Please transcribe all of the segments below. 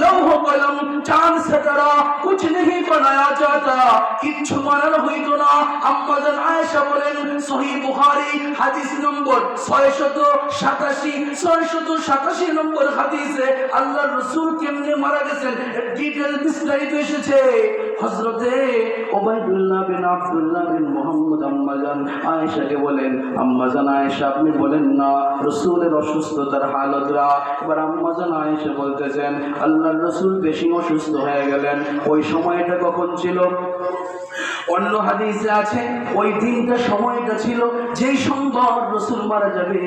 লৌহ কলম চাঁদ সেতারা কুছ नहीं बनाया जाता কিচ্ছু বানানো হইতো না আম্মা জান আয়েশা বলেন সহিহ বুখারী হাদিস নম্বর 687 687 নম্বর হাদিসে আল্লাহর রাসূল কেমনে মারা গেছেন ডিটেইল বিস্তারিত এসেছে হযরতে মুহাম্মদ আম্মা আয়েশাকে বলেন আম্মাজান আয়েশা, আপনি বলেন না অসুস্থতার এবার আম্মাজান আয়েশা বলতেছেন আল্লাহ রসুল বেশি অসুস্থ হয়ে গেলেন। ওই সময়টা কখন ছিল? অন্য হাদিসে আছে, ওই দিনটা সময়টা ছিল যেই সোমবার রসুল মারা যাবে।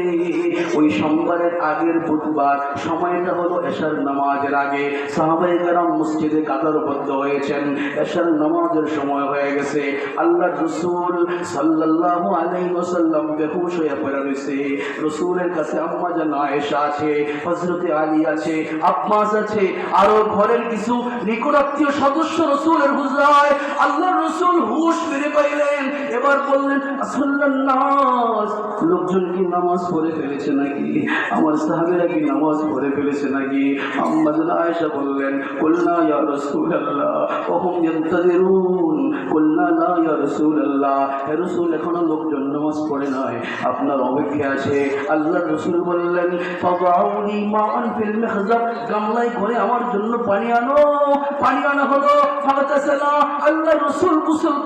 ওই সোমবারের আগের বুধবার, সময়টা হলো এশার নামাজের আগে। সাহাবাই কারাম মসজিদে কাতারবদ্ধ হয়েছেন। এশার নামাজের সময় হয়ে গেছে। আল্লাহ রসুল সাল্লাল্লাহু আলাইহি ওয়াসাল্লাম বেহুশ হয়ে পড়ে রয়েছে। রসুলের কাছে আম্মা জান আয়েশা আছে, হযরতে আলী আছে, আব্বাস আছে, আরও ঘরের কিছু নিকটাত্মীয় সদস্য রসুলের হুজরায় আল্লাহ রসুল হুশ ফিরে পাইলেন। এবার বললেন নামাজ। লোকজন কি নামাজ পড়ে ফেলেছে নাকি? আমার কি নামাজ পড়ে ফেলেছে নাকি? আয়েশা বললেন, কুলনা ইয়া ওহুম ইয়ান্তাজিরুন, কুলনা লা ইয়া হে এখনও লোকজন নামাজ পড়ে আপনার অপেক্ষা আছে। আল্লাহ রসুল বললেন ফাদাউনি মাআন ফিল করে আমার জন্য পানি আনো। পানি আনা হলো। ফাগতাসালা। আল্লাহ রসুল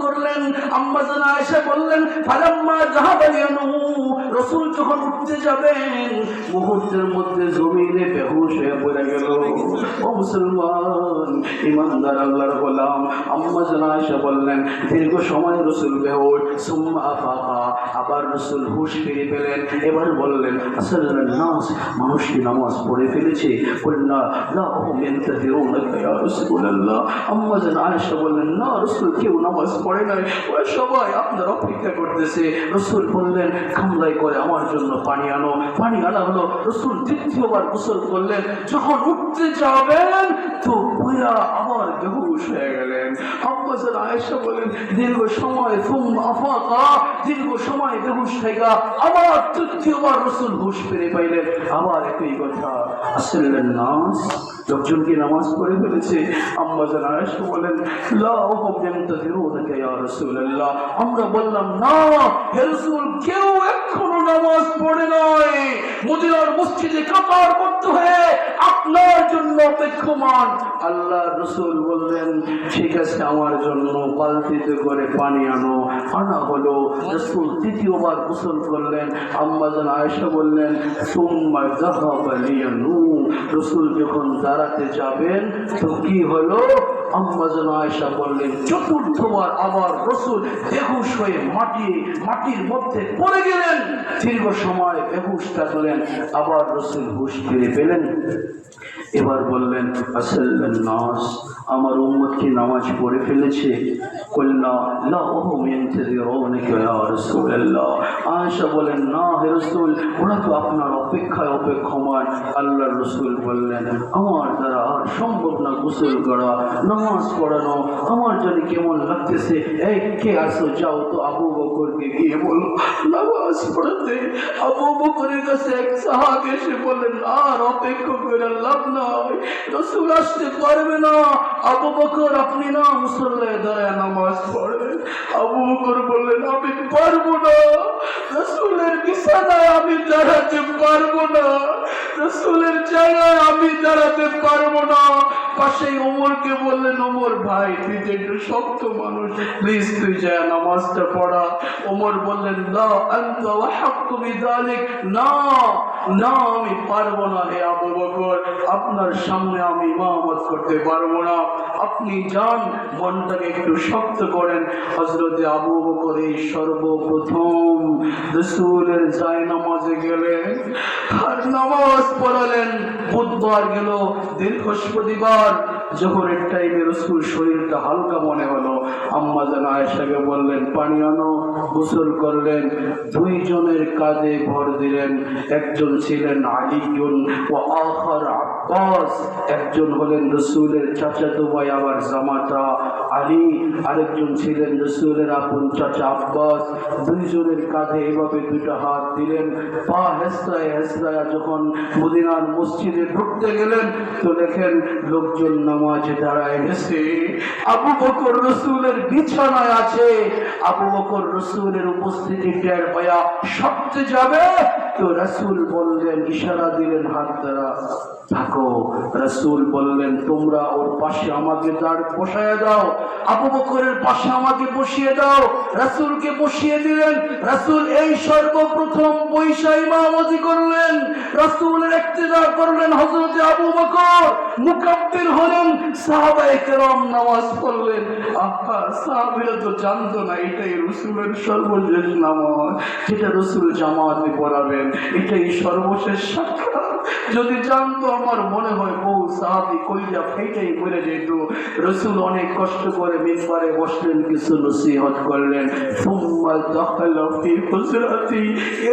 করলেন। আম্মা জান আয়েশা বললেন, ফালাম্মা যাহাবা ইয়ানু রসুল যখন উঠতে যাবেন, মুহূর্তের মধ্যে জমিনে বেহুশ হয়ে পড়ে গেল। ও মুসলমান, ইমানদার আল্লাহর গোলাম। আম্মা জান আয়েশা বললেন, দীর্ঘ সময় রসুল বেহুশ, সুম্মা আফাকা আবার রসুল হুশ ফিরে পেলেন। এবার বললেন আসলে নাস, মানুষ কি নামাজ পড়ে ফেলেছে? কন্যা লা হুম ইয়ান্তাজিরুনাকা ইয়া রাসূলুল্লাহ। আম্মা জান আয়েশা বললেন, না রসুল, কেউ নামাজ পড়ে নাই। ওরা সবাই আপনার অপেক্ষা করতেছে। রসুল বললেন, কামলাই করে আমার জন্য পানি আনো। পানি আনা হলো, রসুল দ্বিতীয়বার গোসল করলেন। যখন উঠতে যাবেন, তো পুরা আবার বেহুশ হয়ে গেলেন। জান আয়েশা বলেন দীর্ঘ সময় ফুম আফাকা দীর্ঘ সময় বেহুশ থেকে আবার তৃতীয়বার রসুল হুশ ফিরে পাইলেন। আবার একই কথা। আসলেন নাস লোকজন নামাজ পড়ে ফেলেছে। আম্মা বলেন আমরা বললাম, না কেউ এখনও নামাজ পড়ে মদিনার মসজিদে বদ্ধ হয়ে আপনার জন্য অপেক্ষমান। আল্লাহ রসুল বললেন, ঠিক আছে, আমার জন্য বালতিতে করে পানি আনো। আনা হলো, রসুল তৃতীয়বার গোসল করলেন। আম্মাজান আয়েশা বললেন, সুম্মা যাহাবা লিয়ানু রসুল যখন দাঁড়াতে যাবেন তো কি হলো? এবার বললেন আমার উম্মত কি নামাজ পড়ে ফেলেছে? আয়েশা বলেন না হে রাসূল, ওরা তো আপনার অপেক্ষায় অপেক্ষমান আল্লাহর রাসূল বললেন, আমার দ্বারা সম্ভব না গোসল করা। নামাজ পড়ানো, আমার জানি কেমন লাগতেছে? এই আসো, যাও তো আবু বকরকে গিয়ে বলো। নামাজ পড়াতে আবু বকরের কাছে এক সাহাব এসে বললেন আর অপেক্ষা করে লাভ নাই রসুল আসতে পারবে না। আবু বকর, আপনি না মুসল্লায় দাঁড়ায় নামাজ পড়েন আবু বকর বললেন, আমি পারব না। রসুলের বিছানায় আমি দাঁড়াতে পারব না। রসুলের জায়গায় আমি না পাশে ওমরকে বললেন, ওমর ভাই, তুই যে একটু শক্ত মানুষ প্লিজ তুই যা, নামাজটা পড়া। ওমর বললেন না আনতা ওয়াহাক্কু বিদালিক না। না আমি পারব না হে আবু বকর। আপনার সামনে আমি ইমামত করতে পারব না। আপনি যান, মনটাকে একটু শক্ত করেন। হজরতে আবু বকর এই সর্বপ্রথম রসুলের যায় নামাজে গেলেন। আর নামাজ পড়ালেন। বুধবার গেল বৃহস্পতিবার জোহরের টাইমে রসুল শরীরটা হালকা মনে হলো, আম্মা যেন আয়েশাকে বললেন, পানি আনো, গোসল করলেন, দুইজনের কাজে ভর দিলেন, একজন ছিলেন আলিজন ও আখার আব্বাস, একজন হলেন রসুলের চাচাতো ভাই আবার জামাতা। আলী, আরেকজন ছিলেন রসুলের আপন চাচা আব্বাস। দুইজনের কাঁধে এভাবে দুটো হাত দিলেন। পা হেসরায় হেসরায় যখন মদিনার মসজিদে ঢুকতে গেলেন, তো দেখেন লোকজন নামাজে দাঁড়ায় গেছে। আবু বকর রসুলের বিছানায় আছে। আবু বকর রসুলের উপস্থিতি টের পায়া সবতে যাবে। তো রসুল বললেন, ইশারা দিলেন হাত দ্বারা, থাকো। রসুল বললেন, তোমরা ওর পাশে আমাকে দাঁড় বসায় দাও। আবু বকরের পাশে আমাকে বসিয়ে দাও, রসুলকে বসিয়ে দিলেন। রসুল এই সর্বপ্রথম পয়সা ইমামতি করলেন। রসুলের ইক্তেদা করলেন হজরত আবু বকর। মুকাব্বির হলেন, সাহাবায়ে নামাজ পড়লেন। সাহাবীরা তো জানতো না, এটাই রসুলের সর্বশেষ নামাজ, যেটা রসুল জামাতে পড়াবেন। এটাই সর্বশেষ সাক্ষাৎ। যদি জানতো আমার মনে হয় বউ সাহাবি কইটা ফেটাই বলে যেত। রসুল অনেক কষ্ট করে মিম্বারে বসলেন, কিছু নসিহত করলেন।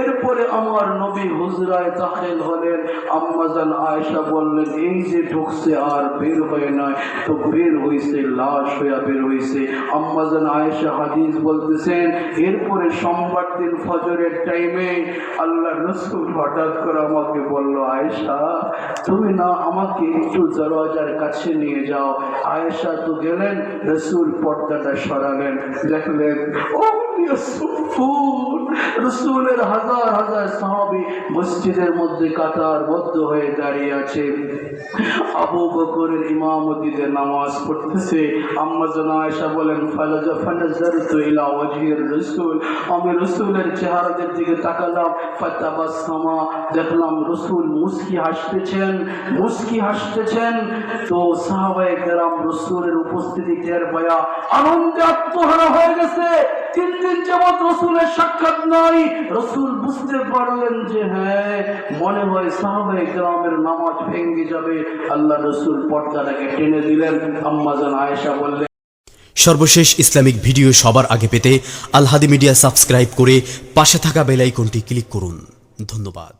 এরপরে আমার নবী হুজরায় দাখিল হলেন। আম্মাজান আয়েশা বললেন, এই যে ঢুকছে আর বের হয়ে নয় তো বের হইছে, লাশ হইয়া বের হইছে। আম্মাজান আয়েশা হাদিস বলতেছেন, এরপরে সোমবার দিন ফজরের টাইমে আল্লাহ রসুল হঠাৎ করে আমাকে বলল আয়েশা, তুমি না আমাকে একটু দরওয়াজার কাছে নিয়ে যাও। আয়েশা তো গেলেন, রসুল পর্দাটা সরালেন। দেখলেন, ও রসুলের হাজার হাজার সাহাবি মসজিদের মধ্যে কাতার বদ্ধ হয়ে দাঁড়িয়ে আছে। আবু বকরের ইমামতিতে নামাজ পড়তেছে। আম্মা জানা আয়েশা বলেন, ফালাজা, ফানাজারতু ইলা ওয়াজহির রাসূল। আমি রাসূলের চেহারাদের দিকে তাকালাম। ফাতাবাসসামা দেখলাম রাসূল মুস্কি হাসতেছেন মুস্কি হাসতেছেন। তো সাহাবায়ে কেরাম রাসূলের উপস্থিতি টের পায়া আনন্দে আত্মহারা হয়ে গেছে। তিন দিন যাবৎ রসুলের সাক্ষাৎ নাই। রসুল বুঝতে পারলেন যে হ্যাঁ মনে হয় সাহাবে গ্রামের নামাজ ভেঙে যাবে। আল্লাহ রসুল পর্দাটাকে টেনে দিলেন। আম্মাজান আয়েশা বললেন, সর্বশেষ ইসলামিক ভিডিও সবার আগে পেতে আলহাদি মিডিয়া সাবস্ক্রাইব করে পাশে থাকা বেলাইকনটি ক্লিক করুন। ধন্যবাদ।